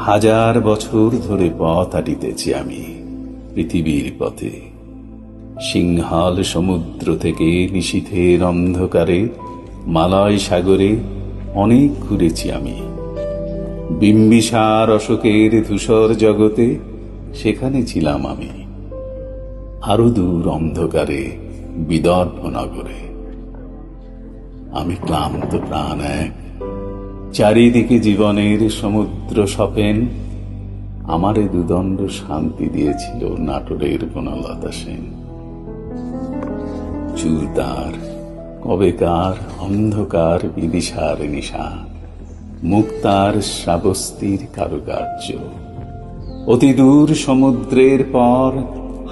হাজার বছর ধরে পথ হাঁটিতেছি আমি পৃথিবীর পথে। সিংহাল সমুদ্র থেকে নিশীথের অন্ধকারে, মালয় সাগরে অনেক ঘুরেছি আমি। বিম্বিসার অশোকের ধূসর জগতে সেখানে ছিলাম আমি। আরও দূর অন্ধকারে, বিদর্ভ নগরে। আমি ক্লান্ত প্রাণ এক চারিদিকে জীবনের সমুদ্র সপেন, আমারে দুদণ্ড শান্তি দিয়েছিল নাটোরের বনলতা সেন। চুল তার কবেকার অন্ধকার বিদিশার নিশা মুক্তার শ্রাবস্তির কারুকার্য। অতি দূর সমুদ্রের পর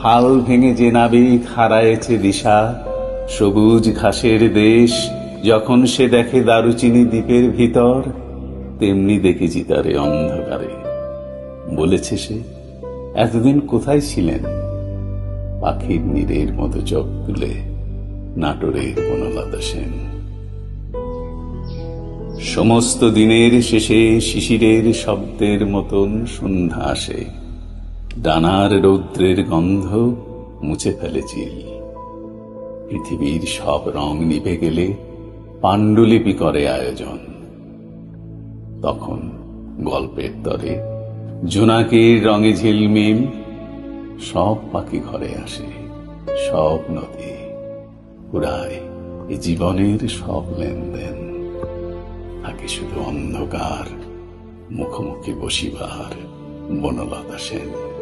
হাল ভেঙে যে নাবিক হারায়েছে দিশা, সবুজ ঘাসের দেশ যখন সে দেখে দারুচিনি দ্বীপের ভিতর, তেমনি দেখেছি তারে অন্ধকারে। বলেছে সে, এতদিন কোথায় ছিলেন? পাখির নীরের মতো চোখ তুলে নাটোরের বনলতা সেন। সমস্ত দিনের শেষে শিশিরের শব্দের মতন সন্ধ্যা আসে। ডানার রৌদ্রের গন্ধ মুছে ফেলে পৃথিবীর সব রং নিভে গেলে পাণ্ডুলিপি করে আয়োজন। তখন গল্পের তরে জোনাকির রঙে ঝিলমিল, সব পাখি ঘরে আসে, সব নদী পুরায় এ জীবনের সব লেনদেন। থাকে শুধু অন্ধকার, মুখোমুখি বসিবার বনলতা সেন।